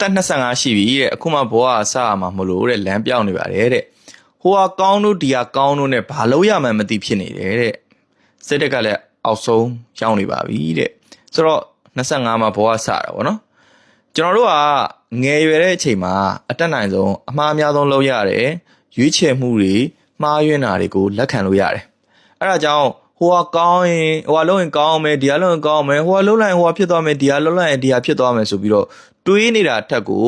တက်25ရှိပြီတဲ့အခုမှဘဝအစရမှာမလို့တဲ့လမ်းပြောင်းနေပါတယ်တဲ့ဟိုဟာကောင်းတို့ဒီဟာကောင်းတို့နဲ့ဘာလို့ရမှန်းမသိဖြစ်နေတယ်တဲ့စစ်တက်ကလည်းအောက်ဆုံးရောက်နေပါပြီတဲ့ဆိုတော့25မှာဘဝစတာဗောနော်ကျွန်တော်တို့ကငယ်ရွယ်တဲ့အချိန်မှာအတက်နိုင်ဆုံးအမှားအများဆုံးလုပ်ရတယ်ရွေးချယ်မှုတွေမှားယွင်းတာတွေကိုလက်ခံလို့ရတယ်အဲ့ဒါကြောင့် ဟိုကကောင်းရင်ဟိုကလုံးရင်ကောင်းအောင်မယ်ဒီကလုံးရင်ကောင်းအောင်မယ်ဟိုကလုံးလိုက်ရင်ဟိုကဖြစ်သွားမယ်ဒီကလုံးလိုက်ရင်ဒီကဖြစ်သွားမယ်ဆိုပြီးတော့တွေးနေတာအထက်ကို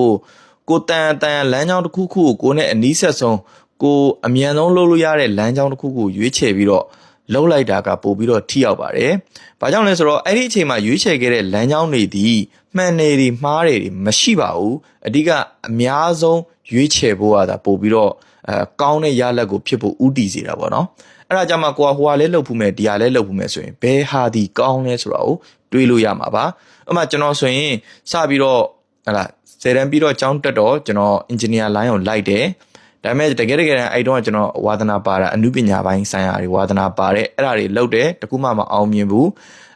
ကိုတန်တန်လမ်းကြောင်းတစ်ခုခုကိုကိုနဲ့အနီးဆက်ဆုံးကိုအမြန်ဆုံးလုပ်လို့ရတဲ့လမ်းကြောင်းတစ်ခုခုရွေးချယ်ပြီးတော့ လှုပ်လိုက်တာကပို့ပြီးတော့ထိရောက်ပါတယ်။ဘာကြောင့်လဲဆိုတော့အဲ့ဒီအချိန်မှာရွေးချယ်ခဲ့တဲ့လမ်းကြောင်းတွေဒီမှန်နေတွေမှားတယ်တွေမရှိပါဘူး။အဓိကအများဆုံးရွေးချယ်ဖို့ကဒါပို့ပြီးတော့အဲကောင်းတဲ့ရလဒ်ကိုဖြစ်ဖို့ဥတည်စေတာပေါ့နော်။အဲ့ဒါကြောင့်မှကိုကဟိုဟာလဲလှုပ်ဖို့မယ်ဒီဟာလဲလှုပ်ဖို့မယ်ဆိုရင်ဘယ်ဟာဒီကောင်းလဲဆိုတာကိုတွေးလို့ရမှာပါ။ဥပမာကျွန်တော်ဆိုရင်စပြီးတော့ဟလာဆယ်တန်းပြီးတော့ကျောင်းတက်တော့ကျွန်တော် engineer line ကိုလိုက်တယ်။ ဒါပေမဲ့တကယ်တကယ်အဲ့တော့ကျွန်တော်ဝါသနာပါတာအမှုပညာပိုင်းဆိုင်ရာတွေဝါသနာပါတဲ့အဲ့ဒါတွေလုပ်တယ်တကူမှမအောင်မြင်ဘူး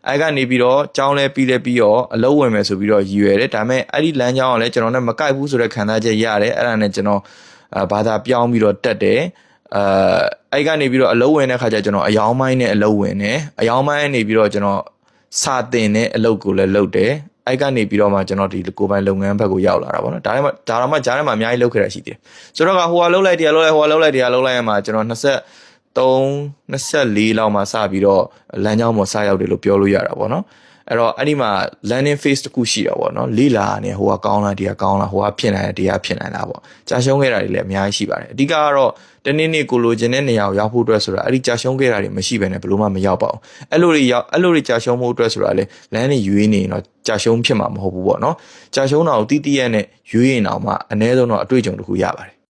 အဲ့ကနေပြီးတော့ကျောင်းလဲပြီးလဲပြီးတော့အလုပ်ဝင်မယ်ဆိုပြီးတော့ရည်ရွယ်တယ်ဒါပေမဲ့အဲ့ဒီလမ်းကြောင်းကလည်းကျွန်တော်နဲ့မကိုက်ဘူးဆိုတဲ့ခံစားချက်ရတယ်အဲ့ဒါနဲ့ကျွန်တော်အာဘာသာပြောင်းပြီးတော့တက်တယ်အာအဲ့ကနေပြီးတော့အလုပ်ဝင်တဲ့ခါကျကျွန်တော်အယောင်းမိုင်းနဲ့အလုပ်ဝင်တယ်အယောင်းမိုင်းနေပြီးတော့ကျွန်တော်စာတင်တဲ့အလုပ်ကိုလည်းလုပ်တယ် အဲ့ကနေပြီးတော့မှကျွန်တော်ဒီကိုယ်ပိုင်လုပ်ငန်းဘက်ကိုရောက်လာတာပေါ့နော်ဒါမှဒါတော့မှဂျားထဲမှာအများကြီးလုပ်ခဲ့တာရှိတယ်ဆိုတော့ကဟိုကလှုပ်လိုက်တရားလှုပ်လိုက်ဟိုကလှုပ်လိုက်တရားလှုပ်လိုက်ရမှာကျွန်တော်20 3 24လောက်မှစပြီးတော့လမ်းကြောင်းပေါ်စရောက်တယ်လို့ပြောလို့ရတာပေါ့နော် အဲ့တော့အဲ့ဒီမှာ landing phase တစ်ခုရှိတာပေါ့နော်လေးလာနေဟိုကကောင်းလားဒီကကောင်းလားဟိုကဖြစ်နိုင်တယ်ဒီကဖြစ်နိုင်လားပေါ့ကြာရှုံးခဲ့တာတွေလည်းအများကြီးရှိပါတယ်အဓိကကတော့တနေ့နေ့ကိုလိုချင်တဲ့နေရာကိုရောက်ဖို့အတွက်ဆိုတာအဲ့ဒီကြာရှုံးခဲ့တာတွေမရှိဘဲနဲ့ဘယ်လို့မှမရောက်ပါဘူးအဲ့လိုတွေရောက်အဲ့လိုတွေကြာရှုံးမှုအတွက်ဆိုတာလေလမ်းနေရွေးနေရင်တော့ကြာရှုံးဖြစ်မှာမဟုတ်ဘူးပေါ့နော်ကြာရှုံးတာကိုတီးတီးရဲနဲ့ရွေးရင်တော့မှအနည်းဆုံးတော့အတွေ့အကြုံတစ်ခုရပါတယ်